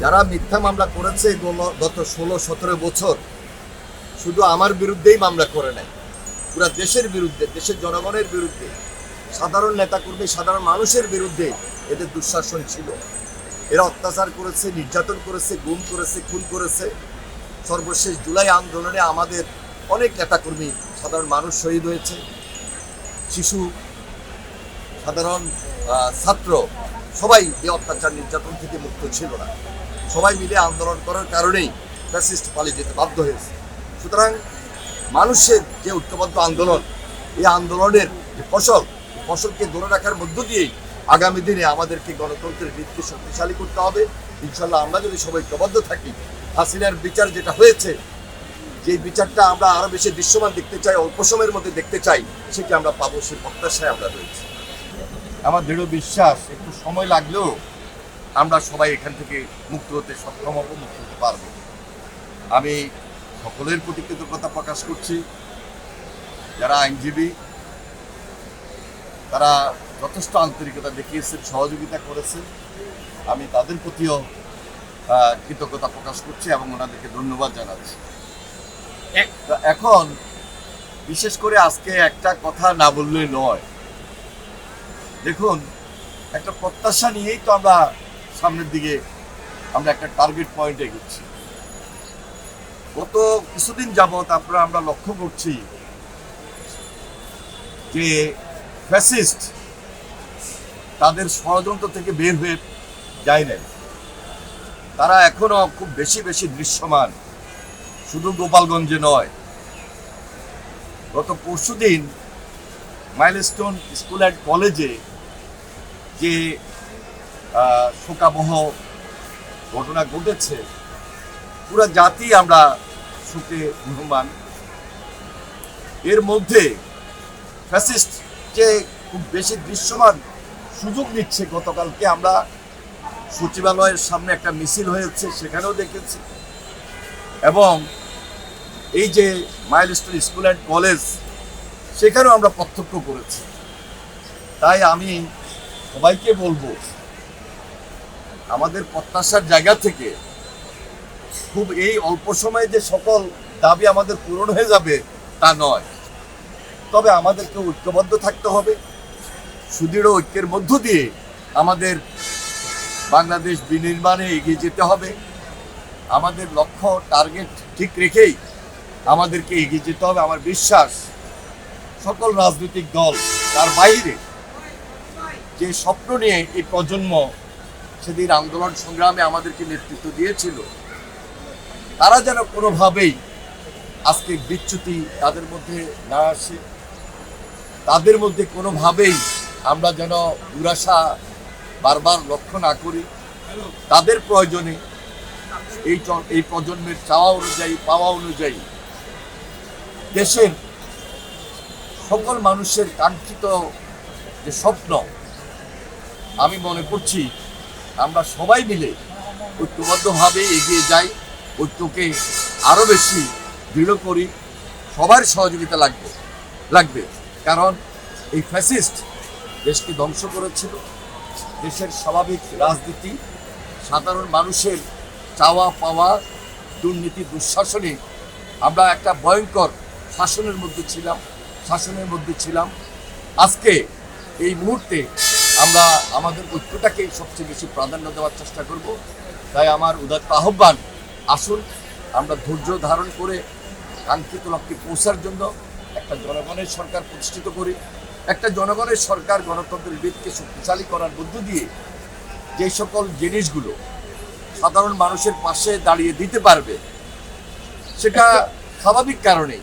যারা মিথ্যা মামলা করেছে গত ষোলো, সতেরো বছর, শুধু আমার বিরুদ্ধেই মামলা করে নাই। পুরো দেশের বিরুদ্ধে, দেশের জনগণের বিরুদ্ধে, সাধারণ নেতাকর্মী, সাধারণ মানুষের বিরুদ্ধে এদের দুঃশাসন ছিল। এরা অত্যাচার করেছে, নির্যাতন করেছে, গুম করেছে, খুন করেছে। সর্বশেষ জুলাই আন্দোলনে আমাদের অনেক নেতাকর্মী, সাধারণ মানুষ শহীদ হয়েছে। শিশু, সাধারণ ছাত্র, সবাই এই অত্যাচার, নির্যাতন থেকে মুক্ত ছিল না। সবাই মিলে আন্দোলন করার কারণেই ফ্যাসিস্ট পালিয়ে যেতে বাধ্য হয়েছে। সুতরাং মানুষের যে ঐক্যবদ্ধ আন্দোলন, এই আন্দোলনের যে ফসল ফসলকে ধরে রাখার মধ্য দিয়েই আগামী দিনে আমাদেরকে গণতন্ত্রের ভিত্তি শক্তিশালী করতে হবে। ইনশাল্লাহ আমরা যদি সবাই ঐক্যবদ্ধ থাকি, হাসিনার বিচার যেটা হয়েছে যে বিচারটা আমরা আরও বেশি দৃশ্যমান দেখতে চাই, অল্প সময়ের মধ্যে দেখতে চাই, সেটা আমরা পাবো সেই প্রত্যাশায় আমরা রয়েছি। আমার দৃঢ় বিশ্বাস, একটু সময় লাগলেও আমরা সবাই এখান থেকে মুক্ত হতে সক্ষম হব, মুক্ত হতে পারব। আমি সকলের প্রতি কৃতজ্ঞতা প্রকাশ করছি। যারা আইনজীবী, তারা যথেষ্ট আন্তরিকতা দেখিয়েছেন, সহযোগিতা করেছেন। আমি তাদের প্রতিও কৃতজ্ঞতা প্রকাশ করছি এবং ওনাদেরকে ধন্যবাদ জানাচ্ছি। এখন, বিশেষ করে আজকে একটা কথা না বললে নয়। দেখুন, একটা প্রত্যাশা নিয়েই তো আমরা সামনের দিকে আমরা একটা টার্গেট পয়েন্টে এগোচ্ছি। গত কিছুদিন যাবৎ আপনারা আমরা লক্ষ্য করছি যে ফ্যাসিস্ট তাদের ষড়যন্ত্র থেকে বের হয়ে যায় নাই। তারা এখনও খুব বেশি বেশি দৃশ্যমান, শুধু গোপালগঞ্জে নয়। গত পরশুদিন মাইলস্টোন স্কুল অ্যান্ড কলেজে যে শোকাবহ ঘটনা ঘটেছে। পুরো জাতি আমরা শোকে মুহমান। এর মধ্যে ফ্যাসিস্ট যে খুব বেশি দৃশ্যমান সুযোগ নিচ্ছে গতকালকে আমরা। সচিবালয়ের সামনে একটা মিছিল হয়েছে, সেখানেও দেখেছি। এবং এই যে মাইলস্টোন স্কুল অ্যান্ড কলেজ, সেখানেও আমরা প্রত্যক্ষ করেছি। তাই আমি সবাইকে বলব আমাদের প্রত্যাশার জায়গা থেকে খুব এই অল্প সময়ে যে সকল দাবি আমাদের পূরণ হয়ে যাবে তা নয়। তবে আমাদেরকে ঐক্যবদ্ধ থাকতে হবে। সুদৃঢ় ঐক্যের মধ্য দিয়ে আমাদের বাংলাদেশ বিনির্মাণে এগিয়ে যেতে হবে। আমাদের লক্ষ্য, টার্গেট ঠিক রেখেই আমাদেরকে এগিয়ে যেতে হবে। আমার বিশ্বাস, সকল রাজনৈতিক দল তার বাইরে যে স্বপ্ন নিয়ে এই প্রজন্ম সেদিন আন্দোলন সংগ্রামে আমাদেরকে নেতৃত্ব দিয়েছিল। তারা যেন কোনোভাবেই আজকে বিচ্যুতি তাদের মধ্যে না আসে। তাদের মধ্যে কোনোভাবেই আমরা যেন দুরাশা বারবার লক্ষ্য না করি। তাদের প্রয়োজনে এই এই প্রজন্মের চাওয়া অনুযায়ী, পাওয়া অনুযায়ী দেশের সকল মানুষের কাঙ্ক্ষিত যে স্বপ্ন, আমি মনে করছি আমরা সবাই মিলে ঐক্যবদ্ধভাবে এগিয়ে যাই, ঐক্যকে আরও বেশি দৃঢ় করি, সবার সহযোগিতা লাগবে লাগবে। কারণ এই ফ্যাসিস্ট দেশকে ধ্বংস করেছিল। দেশের স্বাভাবিক রাজনীতি, সাধারণ মানুষের চাওয়া পাওয়া, দুর্নীতি, দুঃশাসনে আমরা একটা ভয়ঙ্কর শাসনের মধ্যে ছিলাম, শাসনের মধ্যে ছিলাম। আজকে এই মুহূর্তে আমরা আমাদের ঐক্যটাকে সবচেয়ে বেশি প্রাধান্য দেওয়ার চেষ্টা করব। তাই আমার উদাত্ত আহ্বান, আসুন আমরা ধৈর্য ধারণ করে কাঙ্ক্ষিত লক্ষ্যে পৌঁছার জন্য একটা জনগণের সরকার প্রতিষ্ঠিত করি। একটা জনগণের সরকার গণতন্ত্রের ভিতকে শক্তিশালী করার মধ্য দিয়ে যে সকল জিনিসগুলো সাধারণ মানুষের পাশে দাঁড়িয়ে দিতে পারবে, সেটা স্বাভাবিক কারণেই।